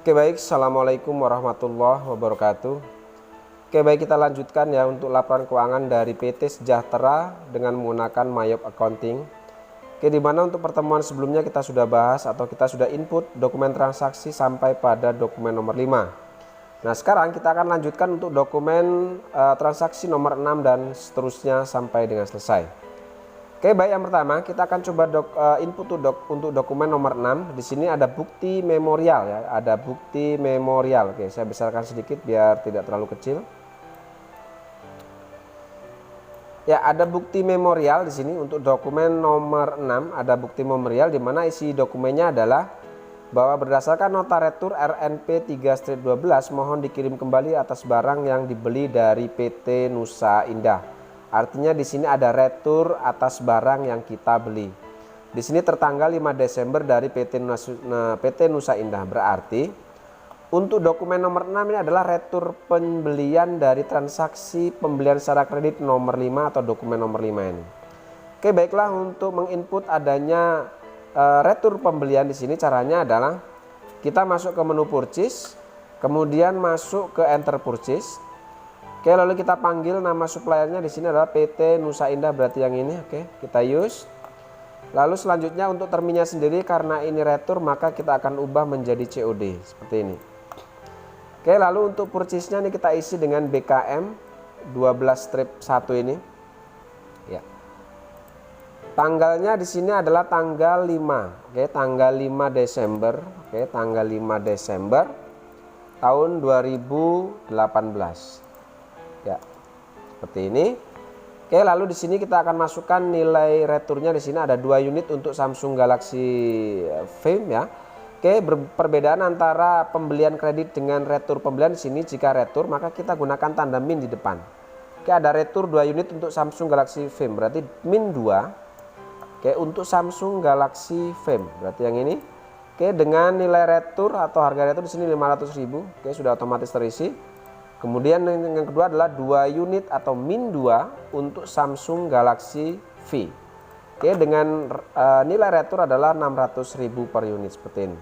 Oke baik, Assalamualaikum warahmatullahi wabarakatuh. Oke baik kita lanjutkan ya untuk laporan keuangan dari PT Sejahtera dengan menggunakan Mayop Accounting. Oke di mana untuk pertemuan sebelumnya kita sudah bahas atau kita sudah input dokumen transaksi sampai pada dokumen nomor 5. Nah sekarang kita akan lanjutkan untuk dokumen uh, transaksi nomor 6 dan seterusnya sampai dengan selesai. Oke, baik yang pertama kita akan coba dok, uh, input dok, untuk dokumen nomor 6. Di sini ada bukti memorial ya, ada bukti memorial. Oke, saya besarkan sedikit biar tidak terlalu kecil. Ya, ada bukti memorial di sini untuk dokumen nomor 6, ada bukti memorial di mana isi dokumennya adalah bahwa berdasarkan nota retur RNP 3-12 mohon dikirim kembali atas barang yang dibeli dari PT Nusa Indah Artinya di sini ada retur atas barang yang kita beli. Di sini tertanggal 5 Desember dari PT Nusa, PT Nusa Indah. Berarti untuk dokumen nomor 6 ini adalah retur pembelian dari transaksi pembelian secara kredit nomor 5 atau dokumen nomor 5 ini. Oke, baiklah untuk menginput adanya uh, retur pembelian di sini caranya adalah kita masuk ke menu purchase, kemudian masuk ke enter purchase. Oke, lalu kita panggil nama suppliernya di sini adalah PT Nusa Indah berarti yang ini. Oke, kita use. Lalu selanjutnya untuk terminnya sendiri karena ini retur maka kita akan ubah menjadi COD seperti ini. Oke, lalu untuk purchase-nya ini kita isi dengan BKM 12 strip 1 ini. Ya. Tanggalnya di sini adalah tanggal 5. Oke, tanggal 5 Desember. Oke, tanggal 5 Desember tahun 2018 ya seperti ini. Oke lalu di sini kita akan masukkan nilai returnya. Di sini ada dua unit untuk Samsung Galaxy Fame ya. Oke perbedaan antara pembelian kredit dengan retur pembelian. Di sini jika retur maka kita gunakan tanda min di depan. Oke ada retur dua unit untuk Samsung Galaxy Fame. Berarti min 2 oke untuk Samsung Galaxy Fame. Berarti yang ini. Oke, dengan nilai retur atau harga retur di sini 500.000. Oke, sudah otomatis terisi. Kemudian yang kedua adalah dua unit atau min 2 untuk Samsung Galaxy V. Oke, dengan uh, nilai retur adalah 600.000 per unit seperti ini.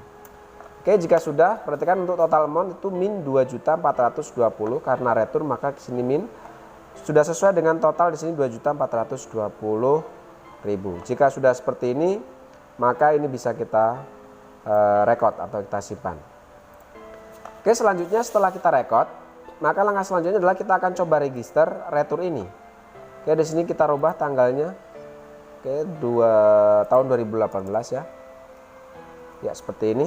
Oke, jika sudah, perhatikan untuk total amount itu min 2.420 karena retur maka di sini min sudah sesuai dengan total di sini 2.420.000. Jika sudah seperti ini, maka ini bisa kita uh, record atau kita simpan. Oke, selanjutnya setelah kita record, maka langkah selanjutnya adalah kita akan coba register retur ini. Oke, di sini kita rubah tanggalnya. Oke, 2 tahun 2018 ya. Ya, seperti ini.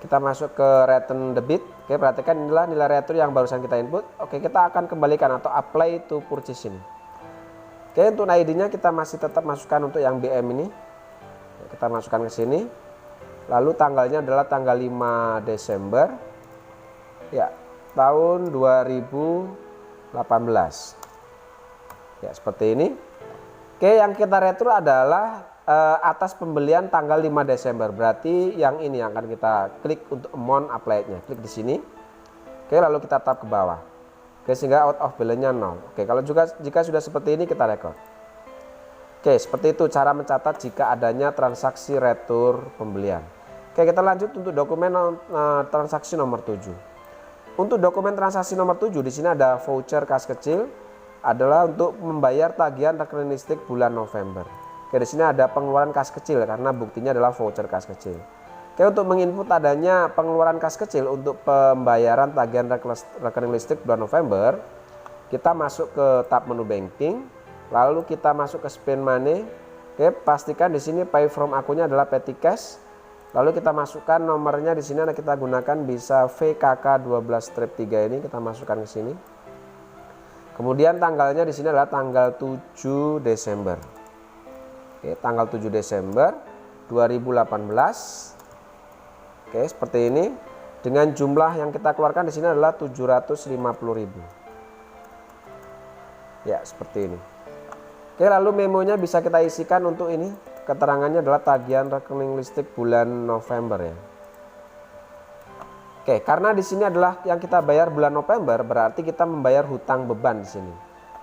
Kita masuk ke return debit. Oke, perhatikan inilah nilai retur yang barusan kita input. Oke, kita akan kembalikan atau apply to purchase ini. Oke, untuk ID-nya kita masih tetap masukkan untuk yang BM ini. Kita masukkan ke sini. Lalu tanggalnya adalah tanggal 5 Desember. Ya, tahun 2018 ya seperti ini. Oke yang kita retro adalah uh, atas pembelian tanggal 5 Desember. Berarti yang ini yang akan kita klik untuk amount apply nya klik di sini. Oke lalu kita tap ke bawah. Oke sehingga out of balance-nya 0 oke kalau juga jika sudah seperti ini kita record. Oke seperti itu cara mencatat jika adanya transaksi retur pembelian. Oke kita lanjut untuk dokumen uh, transaksi nomor 7 untuk dokumen transaksi nomor 7 di sini ada voucher kas kecil adalah untuk membayar tagihan rekening listrik bulan November. Oke, di sini ada pengeluaran kas kecil karena buktinya adalah voucher kas kecil. Oke, untuk menginput adanya pengeluaran kas kecil untuk pembayaran tagihan rekening listrik bulan November, kita masuk ke tab menu banking, lalu kita masuk ke spend money. Oke, pastikan di sini pay from akunnya adalah petty cash Lalu kita masukkan nomornya di sini kita gunakan bisa VKK 12 strip 3 ini kita masukkan ke sini. Kemudian tanggalnya di sini adalah tanggal 7 Desember. Oke, tanggal 7 Desember 2018. Oke, seperti ini. Dengan jumlah yang kita keluarkan di sini adalah 750.000. Ya, seperti ini. Oke, lalu memonya bisa kita isikan untuk ini keterangannya adalah tagihan rekening listrik bulan November ya. Oke, karena di sini adalah yang kita bayar bulan November, berarti kita membayar hutang beban di sini.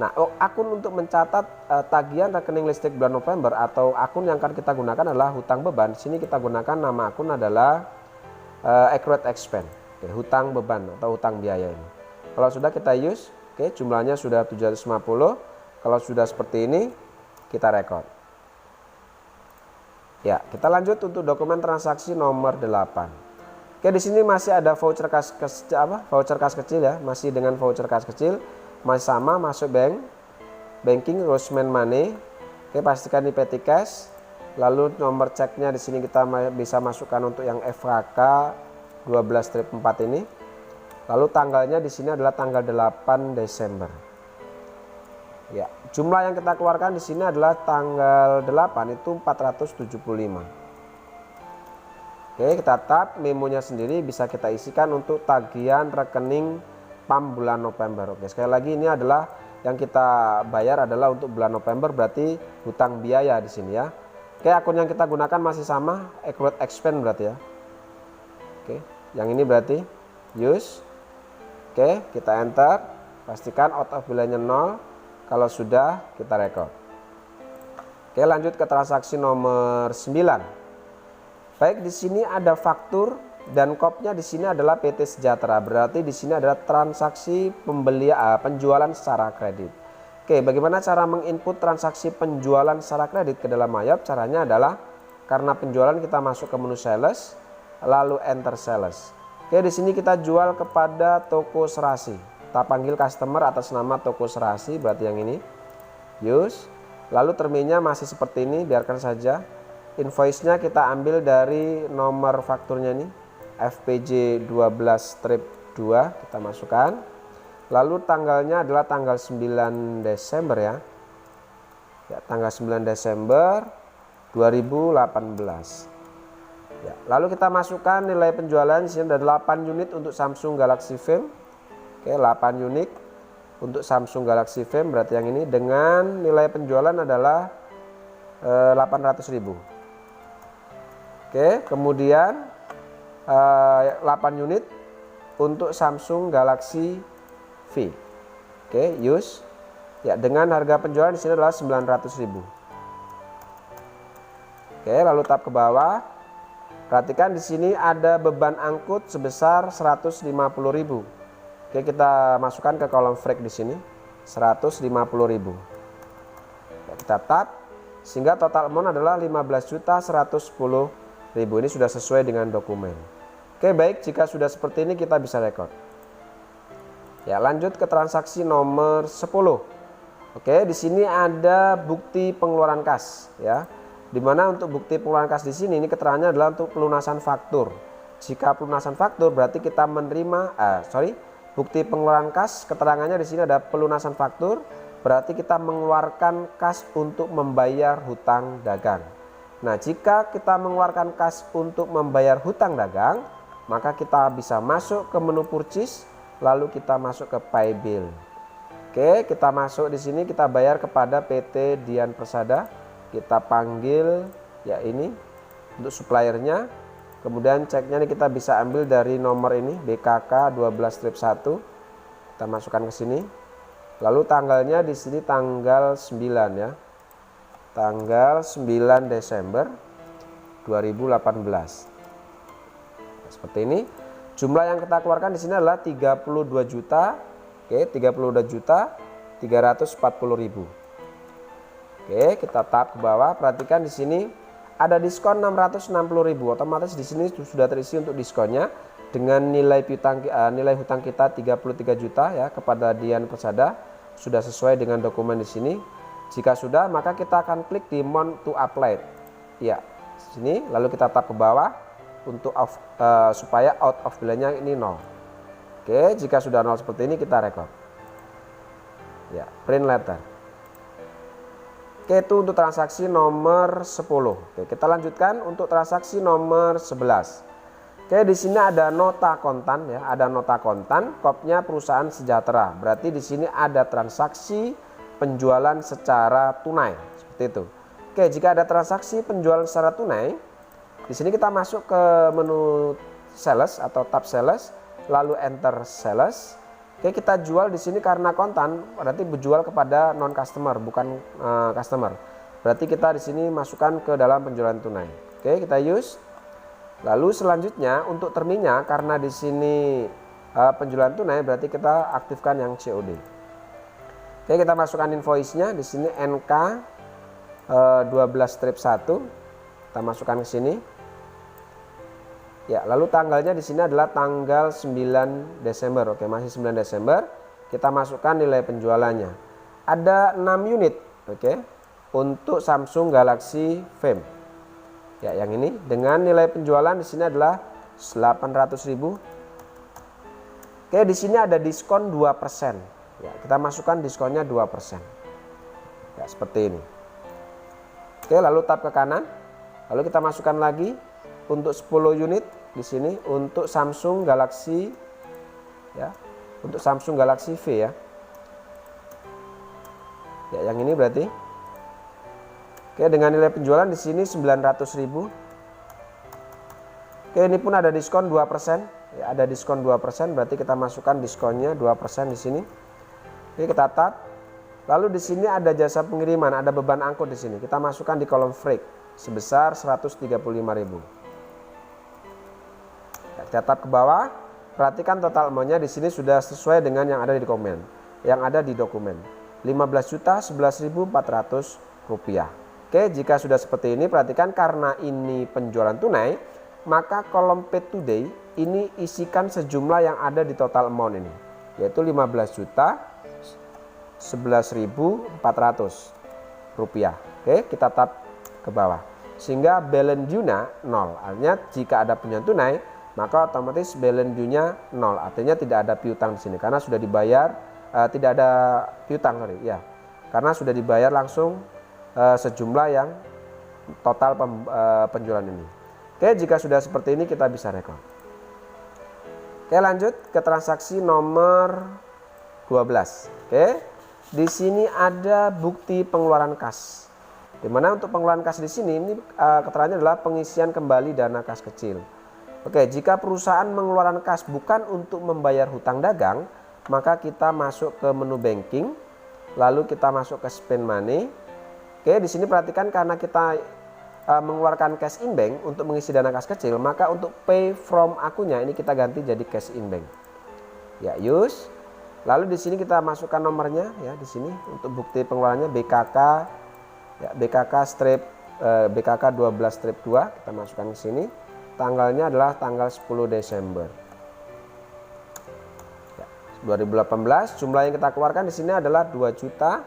Nah, oh, akun untuk mencatat uh, tagihan rekening listrik bulan November atau akun yang akan kita gunakan adalah hutang beban. Di sini kita gunakan nama akun adalah uh, accurate expense, oke, hutang beban atau hutang biaya ini. Kalau sudah kita use, oke, jumlahnya sudah 750. Kalau sudah seperti ini, kita record. Ya, kita lanjut untuk dokumen transaksi nomor 8. Oke, di sini masih ada voucher kas, kas apa? Voucher kas kecil ya, masih dengan voucher kas kecil, masih sama masuk bank, banking, Rosman Money. Oke, pastikan di petty cash. Lalu nomor ceknya di sini kita bisa masukkan untuk yang FHK 12 strip 4 ini. Lalu tanggalnya di sini adalah tanggal 8 Desember. Ya, jumlah yang kita keluarkan di sini adalah tanggal 8 itu 475. Oke, kita tap memonya sendiri bisa kita isikan untuk tagihan rekening PAM bulan November. Oke, sekali lagi ini adalah yang kita bayar adalah untuk bulan November berarti hutang biaya di sini ya. Oke, akun yang kita gunakan masih sama, accrued expense berarti ya. Oke, yang ini berarti use. Oke, kita enter. Pastikan out of bilangnya 0 kalau sudah kita record. Oke, lanjut ke transaksi nomor 9. Baik, di sini ada faktur dan kopnya di sini adalah PT Sejahtera. Berarti di sini adalah transaksi pembelian uh, penjualan secara kredit. Oke, bagaimana cara menginput transaksi penjualan secara kredit ke dalam Mayap? Caranya adalah karena penjualan kita masuk ke menu sales, lalu enter sales. Oke, di sini kita jual kepada toko serasi kita panggil customer atas nama toko serasi berarti yang ini. Use. Lalu terminnya masih seperti ini biarkan saja. Invoice nya kita ambil dari nomor fakturnya ini. FPJ 12 strip 2 kita masukkan. Lalu tanggalnya adalah tanggal 9 Desember ya. Ya tanggal 9 Desember 2018 ya lalu kita masukkan nilai penjualan sini ada 8 unit untuk Samsung Galaxy Film Oke, 8 unit untuk Samsung Galaxy Fame berarti yang ini dengan nilai penjualan adalah eh, 800.000. Oke, kemudian eh, 8 unit untuk Samsung Galaxy V. Oke, use. Ya, dengan harga penjualan di sini adalah 900.000. Oke, lalu tap ke bawah. Perhatikan di sini ada beban angkut sebesar 150.000. Oke, kita masukkan ke kolom freak di sini 150.000. Ya, kita tap sehingga total amount adalah 15.110.000. Ini sudah sesuai dengan dokumen. Oke, baik jika sudah seperti ini kita bisa record. Ya, lanjut ke transaksi nomor 10. Oke, di sini ada bukti pengeluaran kas ya. Di mana untuk bukti pengeluaran kas di sini ini keterangannya adalah untuk pelunasan faktur. Jika pelunasan faktur berarti kita menerima, eh, sorry, Bukti pengeluaran kas, keterangannya di sini ada pelunasan faktur, berarti kita mengeluarkan kas untuk membayar hutang dagang. Nah, jika kita mengeluarkan kas untuk membayar hutang dagang, maka kita bisa masuk ke menu purchase, lalu kita masuk ke pay bill. Oke, kita masuk di sini kita bayar kepada PT Dian Persada. Kita panggil ya ini untuk suppliernya Kemudian ceknya ini kita bisa ambil dari nomor ini BKK 12 strip 1. Kita masukkan ke sini. Lalu tanggalnya di sini tanggal 9 ya. Tanggal 9 Desember 2018. Nah, seperti ini. Jumlah yang kita keluarkan di sini adalah 32 juta. Oke, 32 juta 340 ribu. Oke, kita tap ke bawah. Perhatikan di sini ada diskon 660.000 otomatis di sini sudah terisi untuk diskonnya dengan nilai hutang uh, nilai hutang kita 33 juta ya kepada Dian Persada. Sudah sesuai dengan dokumen di sini. Jika sudah maka kita akan klik di mount to apply. Ya sini. Lalu kita tap ke bawah untuk off, uh, supaya out of bilangnya ini nol. Oke jika sudah nol seperti ini kita record. Ya print letter Oke itu untuk transaksi nomor 10. Oke, kita lanjutkan untuk transaksi nomor 11. Oke, di sini ada nota kontan ya, ada nota kontan, kopnya perusahaan sejahtera. Berarti di sini ada transaksi penjualan secara tunai, seperti itu. Oke, jika ada transaksi penjualan secara tunai, di sini kita masuk ke menu sales atau tab sales, lalu enter sales. Oke, kita jual di sini karena kontan, berarti berjual kepada non customer, bukan uh, customer. Berarti kita di sini masukkan ke dalam penjualan tunai. Oke, kita use. Lalu selanjutnya untuk terminnya karena di sini uh, penjualan tunai berarti kita aktifkan yang COD. Oke, kita masukkan invoice-nya di sini NK uh, 12 strip 1. Kita masukkan ke sini. Ya, lalu tanggalnya di sini adalah tanggal 9 Desember. Oke, masih 9 Desember. Kita masukkan nilai penjualannya. Ada 6 unit, oke. Untuk Samsung Galaxy Fame. Ya, yang ini dengan nilai penjualan di sini adalah 800.000. Oke, di sini ada diskon 2%. Ya, kita masukkan diskonnya 2%. Ya, seperti ini. Oke, lalu tap ke kanan. Lalu kita masukkan lagi untuk 10 unit di sini untuk Samsung Galaxy ya. Untuk Samsung Galaxy V ya. Ya, yang ini berarti Oke, dengan nilai penjualan di sini 900.000. Oke, ini pun ada diskon 2%. Ya, ada diskon 2%, berarti kita masukkan diskonnya 2% di sini. Oke, kita tap. Lalu di sini ada jasa pengiriman, ada beban angkut di sini. Kita masukkan di kolom freight sebesar 135.000. Tap ke bawah. Perhatikan total amount di sini sudah sesuai dengan yang ada di komen, yang ada di dokumen. 15 juta 11.400 rupiah. Oke, jika sudah seperti ini, perhatikan karena ini penjualan tunai, maka kolom pay today ini isikan sejumlah yang ada di total amount ini, yaitu 15 juta 11.400 rupiah. Oke, kita tap ke bawah. Sehingga balance due-nya 0. Artinya jika ada penjualan tunai, maka otomatis balance due-nya 0. Artinya tidak ada piutang di sini karena sudah dibayar uh, tidak ada piutang sorry ya. Karena sudah dibayar langsung uh, sejumlah yang total pem, uh, penjualan ini. Oke, jika sudah seperti ini kita bisa rekor. Oke, lanjut ke transaksi nomor 12. Oke. Di sini ada bukti pengeluaran kas. Di mana untuk pengeluaran kas di sini ini uh, keterangannya adalah pengisian kembali dana kas kecil. Oke, jika perusahaan mengeluarkan kas bukan untuk membayar hutang dagang, maka kita masuk ke menu banking, lalu kita masuk ke spend money, Oke, di sini perhatikan karena kita uh, mengeluarkan cash in bank untuk mengisi dana kas kecil, maka untuk pay from akunnya ini kita ganti jadi cash in bank. Ya, use. Lalu di sini kita masukkan nomornya ya di sini untuk bukti pengeluarannya BKK ya BKK strip uh, BKK 12 strip 2 kita masukkan ke sini. Tanggalnya adalah tanggal 10 Desember. Ya, 2018 jumlah yang kita keluarkan di sini adalah 2 juta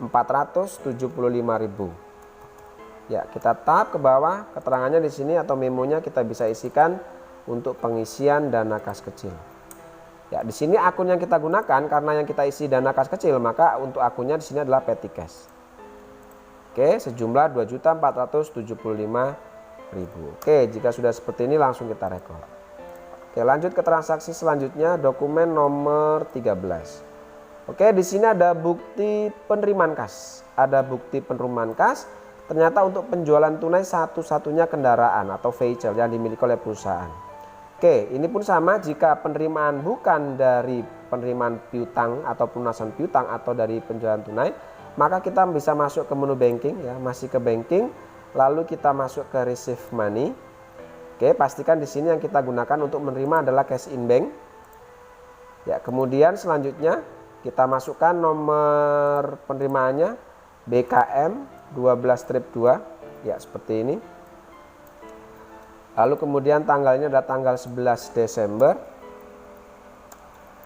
475.000. Ya, kita tap ke bawah keterangannya di sini atau memonya kita bisa isikan untuk pengisian dana kas kecil. Ya, di sini akun yang kita gunakan karena yang kita isi dana kas kecil, maka untuk akunnya di sini adalah petty cash. Oke, sejumlah 2.475.000. Oke, jika sudah seperti ini langsung kita rekor. Oke, lanjut ke transaksi selanjutnya dokumen nomor 13. Oke, di sini ada bukti penerimaan kas. Ada bukti penerimaan kas. Ternyata untuk penjualan tunai satu-satunya kendaraan atau vehicle yang dimiliki oleh perusahaan. Oke, ini pun sama jika penerimaan bukan dari penerimaan piutang atau pelunasan piutang atau dari penjualan tunai, maka kita bisa masuk ke menu banking ya, masih ke banking, lalu kita masuk ke receive money. Oke, pastikan di sini yang kita gunakan untuk menerima adalah cash in bank. Ya, kemudian selanjutnya kita masukkan nomor penerimaannya BKM 12 strip 2 ya seperti ini lalu kemudian tanggalnya adalah tanggal 11 Desember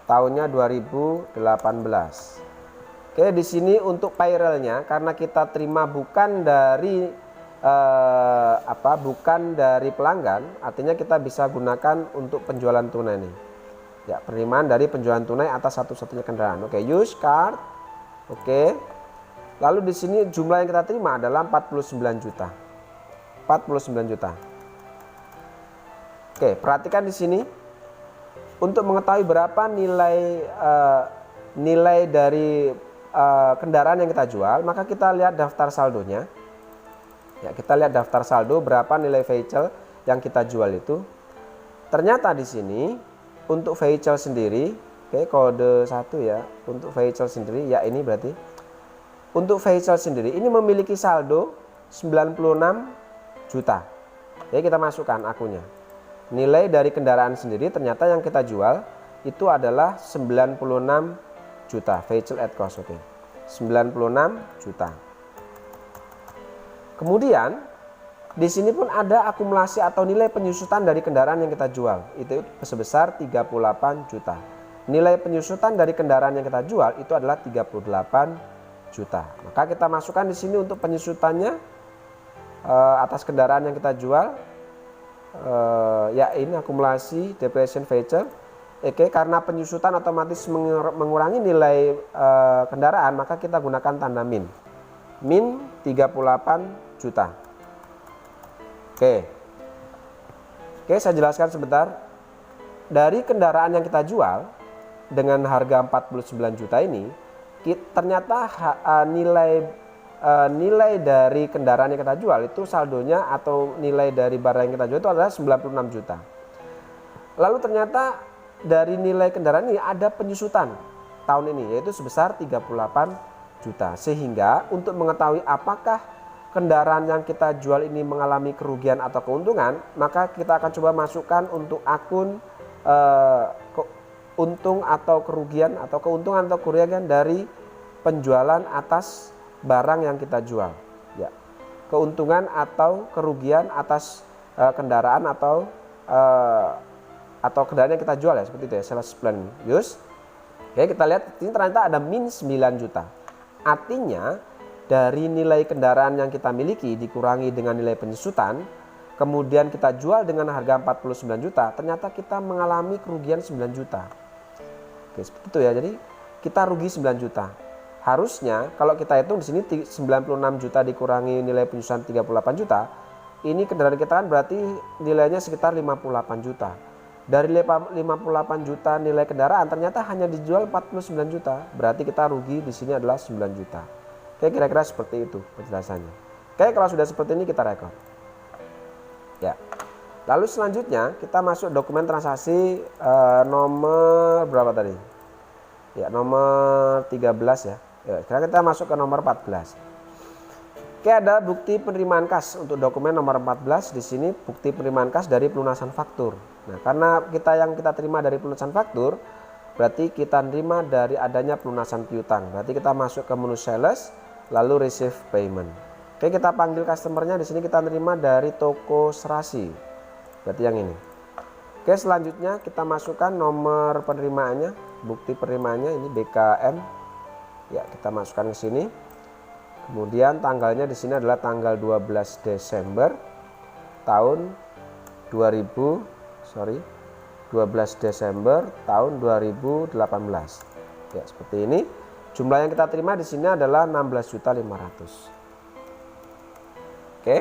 tahunnya 2018 Oke di sini untuk payrollnya karena kita terima bukan dari eh, apa bukan dari pelanggan artinya kita bisa gunakan untuk penjualan tunai nih Ya, penerimaan dari penjualan tunai atas satu-satunya kendaraan. Oke, use card. Oke. Lalu di sini jumlah yang kita terima adalah 49 juta. 49 juta. Oke, perhatikan di sini untuk mengetahui berapa nilai uh, nilai dari uh, kendaraan yang kita jual, maka kita lihat daftar saldonya. Ya, kita lihat daftar saldo berapa nilai vehicle yang kita jual itu. Ternyata di sini untuk vehicle sendiri oke kode satu ya untuk vehicle sendiri ya ini berarti untuk vehicle sendiri ini memiliki saldo 96 juta Jadi kita masukkan akunnya. Nilai dari kendaraan sendiri ternyata yang kita jual itu adalah 96 juta vehicle at cost. Oke. 96 juta. Kemudian di sini pun ada akumulasi atau nilai penyusutan dari kendaraan yang kita jual. Itu sebesar 38 juta. Nilai penyusutan dari kendaraan yang kita jual itu adalah 38 juta. Maka kita masukkan di sini untuk penyusutannya eh, atas kendaraan yang kita jual uh, ya ini akumulasi depreciation vehicle Oke, karena penyusutan otomatis mengurangi nilai uh, kendaraan, maka kita gunakan tanda min. Min 38 juta. Oke. Oke, saya jelaskan sebentar. Dari kendaraan yang kita jual dengan harga 49 juta ini, ternyata uh, nilai uh, nilai dari kendaraan yang kita jual itu saldonya atau nilai dari barang yang kita jual itu adalah 96 juta. Lalu ternyata dari nilai kendaraan ini ada penyusutan tahun ini yaitu sebesar 38 juta. Sehingga untuk mengetahui apakah kendaraan yang kita jual ini mengalami kerugian atau keuntungan, maka kita akan coba masukkan untuk akun uh, untung atau kerugian atau keuntungan atau kerugian dari penjualan atas barang yang kita jual. Ya. Keuntungan atau kerugian atas uh, kendaraan atau uh, atau kendaraan yang kita jual ya seperti itu ya sales plan use. Oke, kita lihat ini ternyata ada min 9 juta. Artinya dari nilai kendaraan yang kita miliki dikurangi dengan nilai penyusutan, kemudian kita jual dengan harga 49 juta, ternyata kita mengalami kerugian 9 juta. Oke, seperti itu ya. Jadi kita rugi 9 juta. Harusnya kalau kita hitung di sini 96 juta dikurangi nilai penyusutan 38 juta, ini kendaraan kita kan berarti nilainya sekitar 58 juta. Dari 58 juta nilai kendaraan ternyata hanya dijual 49 juta. Berarti kita rugi di sini adalah 9 juta. Oke, kira-kira seperti itu penjelasannya. Oke, kalau sudah seperti ini kita rekod. Ya. Lalu selanjutnya kita masuk dokumen transaksi eh, nomor berapa tadi? Ya, nomor 13 ya. Ya, sekarang kita masuk ke nomor 14. Oke, ada bukti penerimaan kas untuk dokumen nomor 14 di sini bukti penerimaan kas dari pelunasan faktur. Nah, karena kita yang kita terima dari pelunasan faktur berarti kita terima dari adanya pelunasan piutang. Berarti kita masuk ke menu sales lalu receive payment. Oke, kita panggil customernya di sini kita terima dari toko serasi. Berarti yang ini. Oke, selanjutnya kita masukkan nomor penerimaannya, bukti penerimaannya ini BKM Ya, kita masukkan ke sini. Kemudian tanggalnya di sini adalah tanggal 12 Desember tahun 2000 sorry 12 Desember tahun 2018. Ya, seperti ini. Jumlah yang kita terima di sini adalah 16.500. Oke.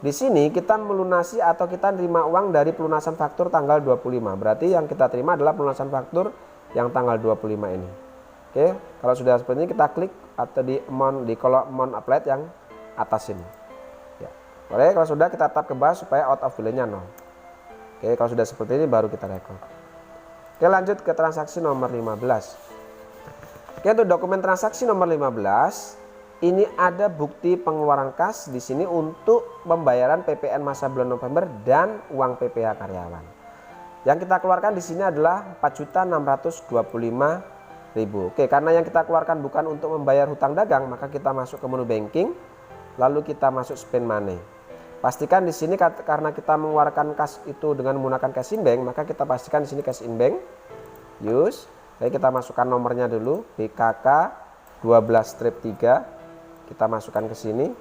Di sini kita melunasi atau kita terima uang dari pelunasan faktur tanggal 25. Berarti yang kita terima adalah pelunasan faktur yang tanggal 25 ini. Oke, kalau sudah seperti ini kita klik atau di amount di kolom amount applied yang atas ini. Ya. Oke, kalau sudah kita tap ke bawah supaya out of value-nya nol. Oke, kalau sudah seperti ini baru kita record. Oke, lanjut ke transaksi nomor 15. Oke, untuk dokumen transaksi nomor 15 ini ada bukti pengeluaran kas di sini untuk pembayaran PPN masa bulan November dan uang PPh karyawan. Yang kita keluarkan di sini adalah 4.625 ribu. Oke, karena yang kita keluarkan bukan untuk membayar hutang dagang, maka kita masuk ke menu banking, lalu kita masuk spend money. Pastikan di sini karena kita mengeluarkan kas itu dengan menggunakan cash in bank, maka kita pastikan di sini cash in bank. Use. Jadi kita masukkan nomornya dulu, BKK 12 strip 3. Kita masukkan ke sini.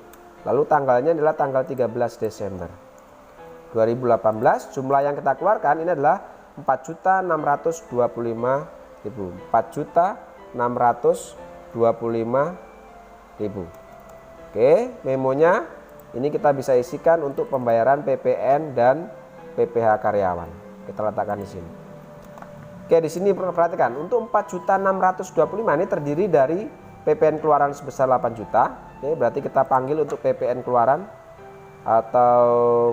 Lalu tanggalnya adalah tanggal 13 Desember 2018. Jumlah yang kita keluarkan ini adalah 4.625 ribu 4 juta 625 ribu oke memonya ini kita bisa isikan untuk pembayaran PPN dan PPH karyawan. Kita letakkan di sini. Oke di sini perhatikan untuk 4 juta 625 ini terdiri dari PPN keluaran sebesar 8 juta. Oke berarti kita panggil untuk PPN keluaran atau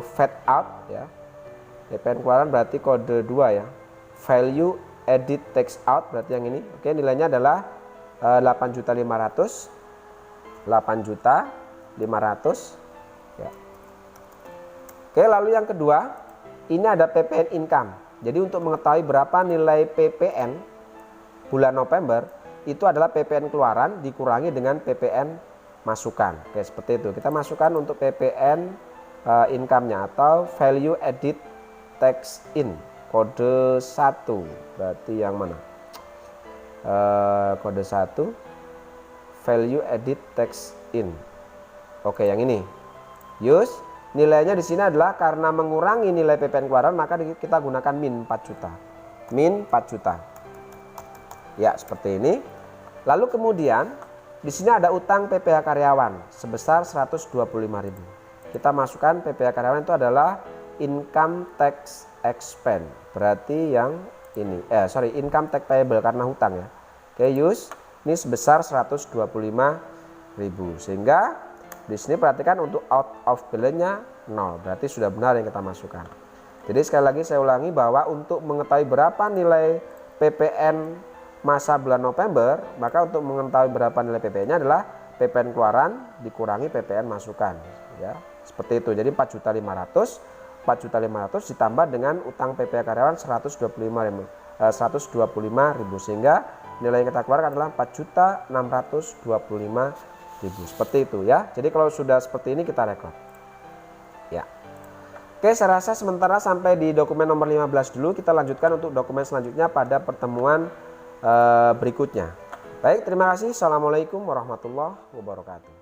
fed out ya. PPN keluaran berarti kode 2 ya. Value edit text out berarti yang ini. Oke nilainya adalah uh, 8 juta 500 Oke, lalu yang kedua, ini ada PPN income. Jadi untuk mengetahui berapa nilai PPN bulan November, itu adalah PPN keluaran dikurangi dengan PPN masukan. Oke, seperti itu. Kita masukkan untuk PPN uh, eh, income-nya atau value edit tax in kode 1. Berarti yang mana? Uh, kode 1 value edit tax in. Oke, yang ini. Use Nilainya di sini adalah karena mengurangi nilai PPN keluaran maka kita gunakan min 4 juta. Min 4 juta. Ya, seperti ini. Lalu kemudian di sini ada utang PPh karyawan sebesar 125.000. Kita masukkan PPh karyawan itu adalah income tax expense. Berarti yang ini eh sorry income tax payable karena hutang ya. Oke, use ini sebesar 125.000 sehingga di sini perhatikan untuk out of balance-nya 0, berarti sudah benar yang kita masukkan. Jadi sekali lagi saya ulangi bahwa untuk mengetahui berapa nilai PPN masa bulan November, maka untuk mengetahui berapa nilai PPN-nya adalah PPN keluaran dikurangi PPN masukan, ya. Seperti itu. Jadi 4.500 4.500 ditambah dengan utang PPN karyawan 125 ribu, eh, 125 ribu sehingga nilai yang kita keluarkan adalah 4.625 ribu seperti itu ya. Jadi kalau sudah seperti ini kita rekod ya. Oke saya rasa sementara sampai di dokumen nomor 15 dulu. Kita lanjutkan untuk dokumen selanjutnya pada pertemuan e, berikutnya. Baik terima kasih. Assalamualaikum warahmatullahi wabarakatuh